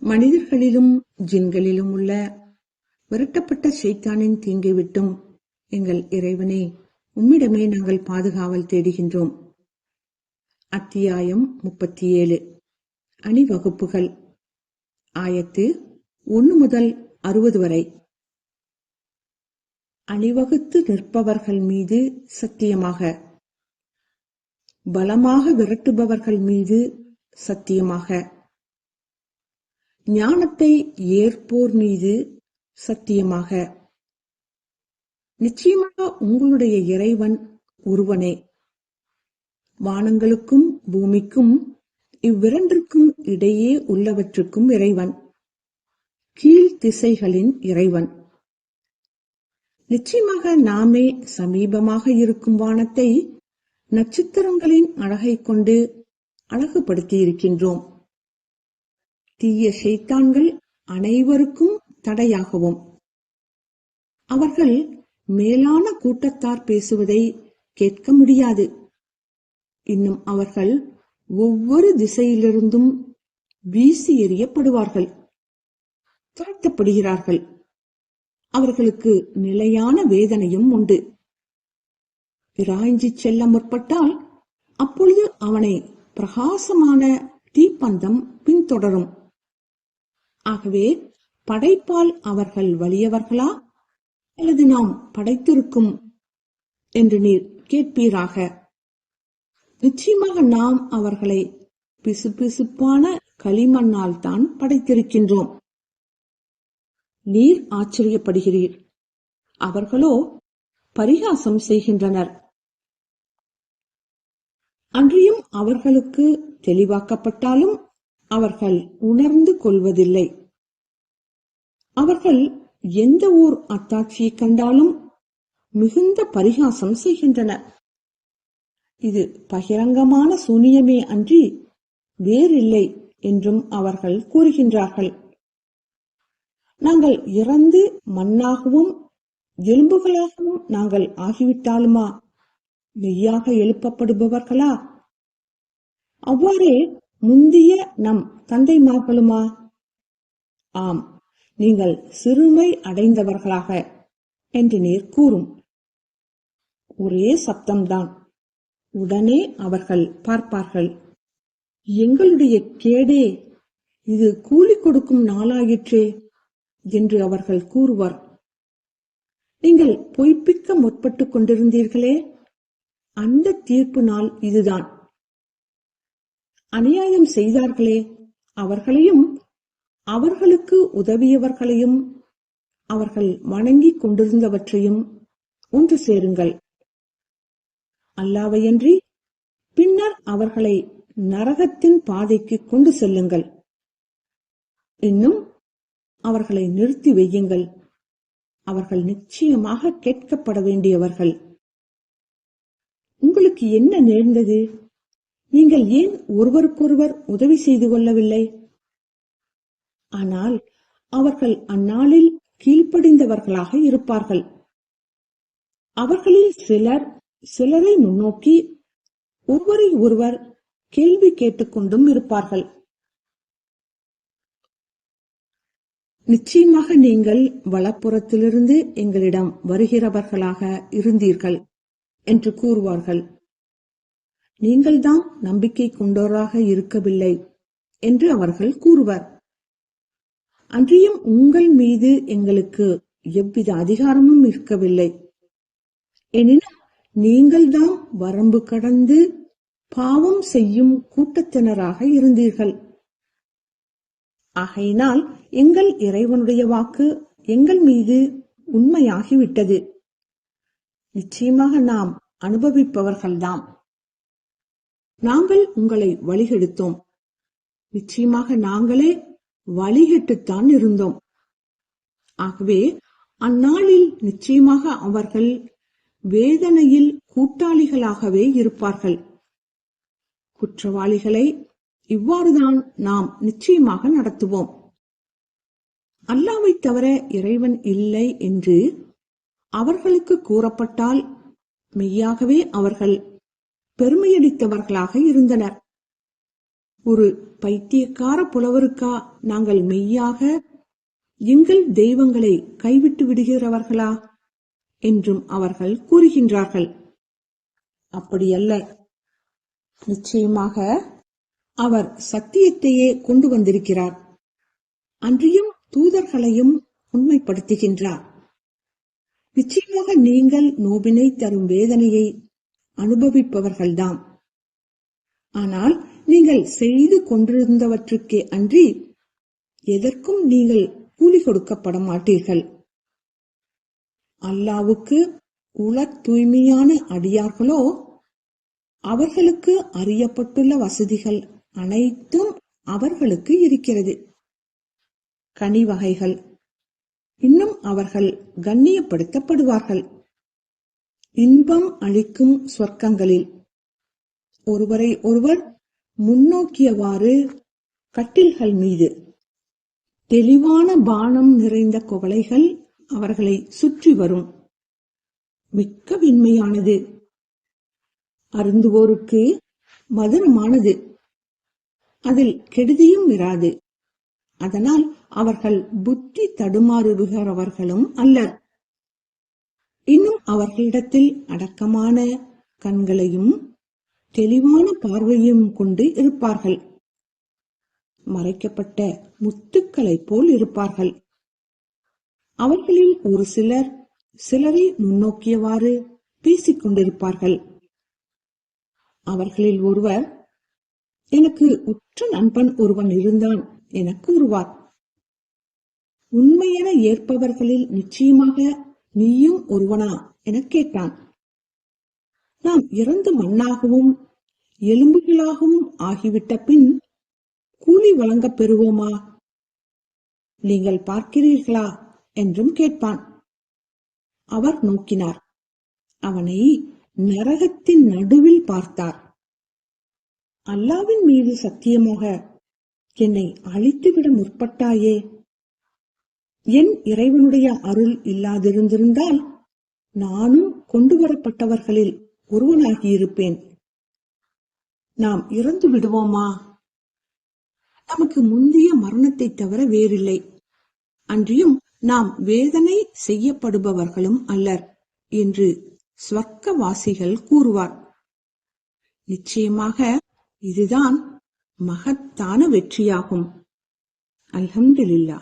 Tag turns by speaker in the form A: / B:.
A: மனிதர்களிலும் ஜின்களிலும் உள்ள விரட்டப்பட்ட சைத்தானின் தீங்கை விட்டும் எங்கள் இறைவனே உம்மிடமே நாங்கள் பாதுகாவல் தேடுகின்றோம். அத்தியாயம் முப்பத்தி ஏழு அணிவகுப்புகள். ஆயத்து ஒன்று முதல் அறுபது வரை. அணிவகுத்து நிற்பவர்கள் மீது சத்தியமாக. பலமாக விரட்டுபவர்கள் மீது சத்தியமாக. ஞானத்தை ஏற்போர் மீது சத்தியமாக. நிச்சயமாக உங்களுடைய இறைவன் ஒருவனே. வானங்களுக்கும் பூமிக்கும் இவ்விரண்டிற்கும் இடையே உள்ளவற்றுக்கும் இறைவன். கீழ் திசைகளின் இறைவன். நிச்சயமாக நாமே சமீபமாக இருக்கும் வானத்தை நட்சத்திரங்களின் அழகை கொண்டு அழகுபடுத்தி இருக்கின்றோம் தீய ஷைத்தான்கள் அனைவருக்கும் தடையாகவும். அவர்கள் மேலான கூட்டத்தார் பேசுவதை கேட்க முடியாது. இன்னும் அவர்கள் ஒவ்வொரு திசையிலிருந்தும் வீசி எறியப்படுவார்கள். துரத்தப்படுகிறார்கள். அவர்களுக்கு நிலையான வேதனையும் உண்டு. இராய்ஞ்சி செல்ல முற்பட்டால் அப்பொழுது அவனை பிரகாசமான தீப்பந்தம் பின்தொடரும். ஆகவே படைப்பால் அவர்கள் வலியவர்களா? அல்லது நாம் படைத்திருக்கும் என்று நீர் கேட்பீராக? நிச்சயமாக நாம் அவர்களை பிசுபிசுப்பான களிமண்ணால் தான் படைத்திருக்கின்றோம். நீர் ஆச்சரியப்படுகிறீர். அவர்களோ பரிகாசம் செய்கின்றனர். அன்றியும் அவர்களுக்கு தெளிவாக்கப்பட்டாலும் அவர்கள் உணர்ந்து கொள்வதில்லை. அவர்கள் எந்த ஊர் அத்தாட்சியை கண்டாலும் மிகுந்த பரிகாசம் செய்கின்றனர் இது பகிரங்கமான சூனியமே அன்றி வேறில்லை என்றும் அவர்கள் கூறுகின்றார்கள். நாங்கள் இறந்து மண்ணாகவும் எலும்புகளாகவும் நாங்கள் ஆகிவிட்டாலுமா? மெய்யாக எழுப்பப்படுபவர்களா? அவ்வாறே முந்திய நம் தந்தை மார்களுமா ஆம் நீங்கள் சிறுமை அடைந்தவர்களாக என்று நீர் கூறும். ஒரே சப்தம்தான். உடனே அவர்கள் பார்ப்பார்கள். எங்களுடைய கேடே இது கூலி கொடுக்கும் நாளாயிற்றே என்று அவர்கள் கூறுவர். நீங்கள் பொய்ப்பிக்க முற்பட்டுக் கொண்டிருந்தீர்களே? அந்த தீர்ப்பு நாள் இதுதான். அநியாயம் செய்தார்களே. அவர்களையும் அவர்களுக்கு உதவியவர்களையும் அவர்கள் வணங்கிக் கொண்டிருந்தவற்றையும் ஒன்று சேருங்கள். அல்லாவையன்றி பின்னர் அவர்களை நரகத்தின் பாதைக்கு கொண்டு செல்லுங்கள். இன்னும் அவர்களை நிறுத்தி வையுங்கள். அவர்கள் நிச்சயமாக கேட்கப்பட வேண்டியவர்கள். உங்களுக்கு என்ன நேர்ந்தது? நீங்கள் ஏன் ஒருவருக்கொருவர் உதவி செய்து கொள்ளவில்லை? ஆனால் அவர்கள் அந்நாளில் கீழ்ப்படிந்தவர்களாக இருப்பார்கள். அவர்களில் சிலர் சிலரை முன்னோக்கி ஒருவரை ஒருவர் கேள்வி கேட்டுக்கொண்டும் இருப்பார்கள். நிச்சயமாக நீங்கள் வலப்புறத்திலிருந்து எங்களிடம் வருகிறவர்களாக இருந்தீர்கள் என்று கூறுவார்கள். நீங்கள்தான் நம்பிக்கை கொண்டோராக இருக்கவில்லை என்று அவர்கள் கூறுவர். அன்றியும் உங்கள் மீது எங்களுக்கு எவ்வித அதிகாரமும் இருக்கவில்லை. எனினும் நீங்கள்தான் வரம்பு கடந்து பாவம் செய்யும் கூட்டத்தினராக இருந்தீர்கள். ஆகையினால் எங்கள் இறைவனுடைய வாக்கு எங்கள் மீது உண்மையாகிவிட்டது. நிச்சயமாக நாம் அனுபவிப்பவர்கள்தான் நாங்கள் உங்களை வழிகெடுத்தோம். நிச்சயமாக நாங்களே வழிகெட்டுத்தான் இருந்தோம். ஆகவே அந்நாளில் நிச்சயமாக அவர்கள் வேதனையில் கூட்டாளிகளாகவே இருப்பார்கள். குற்றவாளிகளை இவ்வாறுதான் நாம் நிச்சயமாக நடத்துவோம். அல்லாவை தவிர இறைவன் இல்லை என்று அவர்களுக்கு கூறப்பட்டால் மெய்யாகவே அவர்கள் பெருமையடித்தவர்களாக இருந்தனர். ஒரு பைத்தியக்கார புலவருக்கா நாங்கள் மெய்யாக எங்கள் தெய்வங்களை கைவிட்டு விடுகிறவர்களா? என்றும் அவர்கள் கூறுகின்றார்கள். அப்படியல்ல. நிச்சயமாக அவர் சத்தியத்தையே கொண்டு வந்திருக்கிறார். அன்றியும் தூதர்களையும் உண்மைப்படுத்துகின்றார். நிச்சயமாக நீங்கள் நோபினை தரும் வேதனையை அனுபவிப்பவர்கள்தாம். ஆனால் நீங்கள் செய்து கொண்டிருந்தவற்றுக்கே அன்றி எதற்கும் நீங்கள் கூலி கொடுக்கப்பட மாட்டீர்கள் அல்லாவுக்கு உள தூய்மையான அடியார்களோ அவர்களுக்கு அறியப்பட்டுள்ள வசதிகள் அனைத்தும் அவர்களுக்கு இருக்கிறது. கனி வகைகள் இன்னும் அவர்கள் கண்ணியப்படுத்தப்படுவார்கள். இன்பம் அளிக்கும் சொர்க்கங்களில். ஒருவரை ஒருவர் முன்னோக்கியவாறு கட்டில்கள் மீது. தெளிவான பானம் நிறைந்த குவளைகள் அவர்களை சுற்றி வரும். மிக்க வெண்மையானது. அருந்துவோருக்கு மதுரமானது. அதில் கெடுதியும் இராது. அதனால் அவர்கள் புத்தி தடுமாறுகிறவர்களும் அல்லர். இன்னும் அவர்களிடத்தில் அடக்கமான கண்களையும் தெளிவான பார்வையும் கொண்டு இருப்பார்கள். மறைக்கப்பட்ட முத்துக்களைப் போல் இருப்பார்கள். அவர்களில் ஒரு சிலர் சிலரை முன்னோக்கியவாறு பேசிக் கொண்டிருப்பார்கள். அவர்களில் ஒருவர் எனக்கு உற்ற நண்பன் ஒருவன் இருந்தான் என கூறுவார் உண்மையென ஏற்பவர்களில் நிச்சயமாக நீயும் ஒருவனா? எனக் கேட்டான். நாம் இறந்து மண்ணாகவும் எலும்புகளாகவும் ஆகிவிட்ட பின் கூலி வழங்கப் பெறுவோமா? நீங்கள் பார்க்கிறீர்களா? என்றும் கேட்பான். அவர் நோக்கினார். அவனை நரகத்தின் நடுவில் பார்த்தார். அல்லாவின் மீது சத்தியமாக என்னை அழித்துவிட முற்பட்டாயே? என் இறைவனுடைய அருள் இல்லாதிருந்திருந்தால் நானும் கொண்டு வரப்பட்டவர்களில் ஒருவனாகியிருப்பேன். நாம் இறந்து விடுவோமா? நமக்கு முந்தைய மரணத்தை தவிர வேறில்லை. அன்றியும் நாம் வேதனை செய்யப்படுபவர்களும் அல்லர் என்று ஸ்வர்க்கவாசிகள் கூறுவார். நிச்சயமாக இதுதான் மகத்தான வெற்றியாகும். அல்ஹம்துலில்லா